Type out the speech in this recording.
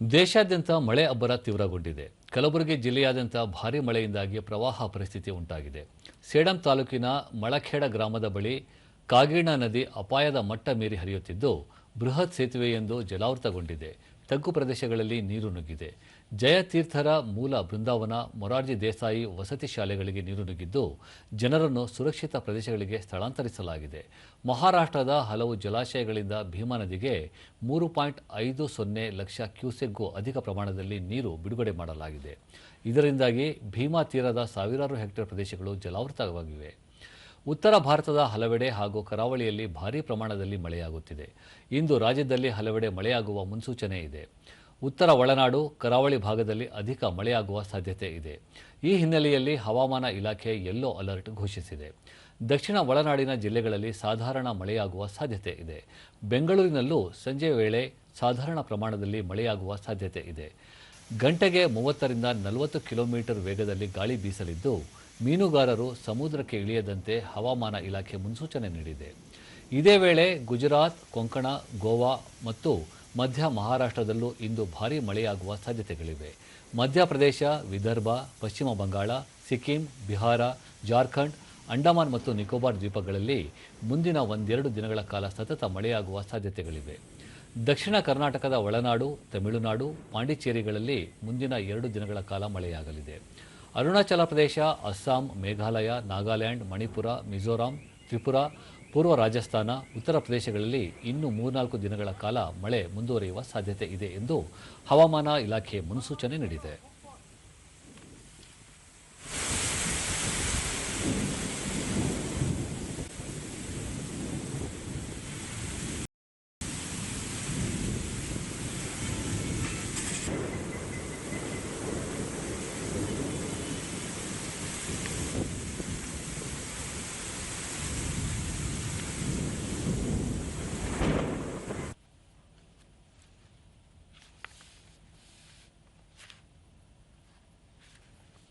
ದೇಶಾದ್ಯಂತ ಮಳೆ ಅಬ್ಬರ ತೀವ್ರಗೊಂಡಿದೆ. ಕಲಬುರಗಿ ಜಿಲ್ಲೆಯಾದ್ಯಂತ ಭಾರೀ ಮಳೆಯಿಂದಾಗಿ ಪ್ರವಾಹ ಪರಿಸ್ಥಿತಿ ಉಂಟಾಗಿದೆ. ಸೇಡಂ ತಾಲೂಕಿನ ಮಳಖೇಡ ಗ್ರಾಮದ ಬಳಿ ಕಾಗೀಣಾ ನದಿ ಅಪಾಯದ ಮಟ್ಟ ಮೀರಿ ಹರಿಯುತ್ತಿದ್ದು, ಬೃಹತ್ ಸೇತುವೆಯೊಂದು ಜಲಾವೃತಗೊಂಡಿದೆ. ತಗ್ಗು ಪ್ರದೇಶಗಳಲ್ಲಿ ನೀರು ನುಗ್ಗಿದೆ. ಜಯತೀರ್ಥರ ಮೂಲ ಬೃಂದಾವನ, ಮೊರಾರ್ಜಿ ದೇಸಾಯಿ ವಸತಿ ಶಾಲೆಗಳಿಗೆ ನೀರು ನುಗ್ಗಿದ್ದು, ಜನರನ್ನು ಸುರಕ್ಷಿತ ಪ್ರದೇಶಗಳಿಗೆ ಸ್ಥಳಾಂತರಿಸಲಾಗಿದೆ. ಮಹಾರಾಷ್ಟ್ರದ ಹಲವು ಜಲಾಶಯಗಳಿಂದ ಭೀಮಾ ನದಿಗೆ ಮೂರು ಪಾಯಿಂಟ್ ಐದು ಸೊನ್ನೆ ಲಕ್ಷ ಕ್ಯೂಸೆಕ್ಗೂ ಅಧಿಕ ಪ್ರಮಾಣದಲ್ಲಿ ನೀರು ಬಿಡುಗಡೆ ಮಾಡಲಾಗಿದೆ. ಇದರಿಂದಾಗಿ ಭೀಮಾ ತೀರದ ಸಾವಿರಾರು ಹೆಕ್ಟೇರ್ ಪ್ರದೇಶಗಳು ಜಲಾವೃತವಾಗಿವೆ. ಉತ್ತರ ಭಾರತದ ಹಲವೆಡೆ ಹಾಗೂ ಕರಾವಳಿಯಲ್ಲಿ ಭಾರೀ ಪ್ರಮಾಣದಲ್ಲಿ ಮಳೆಯಾಗುತ್ತಿದೆ. ಇಂದು ರಾಜ್ಯದಲ್ಲಿ ಹಲವೆಡೆ ಮಳೆಯಾಗುವ ಮುನ್ಸೂಚನೆ ಇದೆ. ಉತ್ತರ ಒಳನಾಡು, ಕರಾವಳಿ ಭಾಗದಲ್ಲಿ ಅಧಿಕ ಮಳೆಯಾಗುವ ಸಾಧ್ಯತೆ ಇದೆ. ಈ ಹಿನ್ನೆಲೆಯಲ್ಲಿ ಹವಾಮಾನ ಇಲಾಖೆ ಯೆಲ್ಲೋ ಅಲರ್ಟ್ ಘೋಷಿಸಿದೆ. ದಕ್ಷಿಣ ಒಳನಾಡಿನ ಜಿಲ್ಲೆಗಳಲ್ಲಿ ಸಾಧಾರಣ ಮಳೆಯಾಗುವ ಸಾಧ್ಯತೆ ಇದೆ. ಬೆಂಗಳೂರಿನಲ್ಲೂ ಸಂಜೆ ವೇಳೆ ಸಾಧಾರಣ ಪ್ರಮಾಣದಲ್ಲಿ ಮಳೆಯಾಗುವ ಸಾಧ್ಯತೆ ಇದೆ. ಗಂಟೆಗೆ ಮೂವತ್ತರಿಂದ ನಲವತ್ತು ಕಿಲೋಮೀಟರ್ ವೇಗದಲ್ಲಿ ಗಾಳಿ ಬೀಸಲಿದ್ದು, ಮೀನುಗಾರರು ಸಮುದ್ರಕ್ಕೆ ಇಳಿಯದಂತೆ ಹವಾಮಾನ ಇಲಾಖೆ ಮುನ್ಸೂಚನೆ ನೀಡಿದೆ. ಇದೇ ವೇಳೆ ಗುಜರಾತ್, ಕೊಂಕಣ, ಗೋವಾ ಮತ್ತು ಮಧ್ಯ ಮಹಾರಾಷ್ಟ್ರದಲ್ಲೂ ಇಂದು ಭಾರೀ ಮಳೆಯಾಗುವ ಸಾಧ್ಯತೆಗಳಿವೆ. ಮಧ್ಯಪ್ರದೇಶ, ವಿದರ್ಭ, ಪಶ್ಚಿಮ ಬಂಗಾಳ, ಸಿಕ್ಕಿಂ, ಬಿಹಾರ, ಜಾರ್ಖಂಡ್, ಅಂಡಮಾನ್ ಮತ್ತು ನಿಕೋಬಾರ್ ದ್ವೀಪಗಳಲ್ಲಿ ಮುಂದಿನ ಒಂದೆರಡು ದಿನಗಳ ಕಾಲ ಸತತ ಮಳೆಯಾಗುವ ಸಾಧ್ಯತೆಗಳಿವೆ. ದಕ್ಷಿಣ ಕರ್ನಾಟಕದ ಒಳನಾಡು, ತಮಿಳುನಾಡು, ಪಾಂಡಿಚೇರಿಗಳಲ್ಲಿ ಮುಂದಿನ ಎರಡು ದಿನಗಳ ಕಾಲ ಮಳೆಯಾಗಲಿದೆ. ಅರುಣಾಚಲ ಪ್ರದೇಶ, ಅಸ್ಸಾಂ, ಮೇಘಾಲಯ, ನಾಗಾಲ್ಯಾಂಡ್, ಮಣಿಪುರ, ಮಿಜೋರಾಂ, ತ್ರಿಪುರಾ, ಪೂರ್ವ ರಾಜಸ್ಥಾನ, ಉತ್ತರ ಪ್ರದೇಶಗಳಲ್ಲಿ ಇನ್ನು ಮೂರ್ನಾಲ್ಕು ದಿನಗಳ ಕಾಲ ಮಳೆ ಮುಂದುವರಿಯುವ ಸಾಧ್ಯತೆ ಇದೆ ಎಂದು ಹವಾಮಾನ ಇಲಾಖೆ ಮುನ್ಸೂಚನೆ ನೀಡಿದೆ.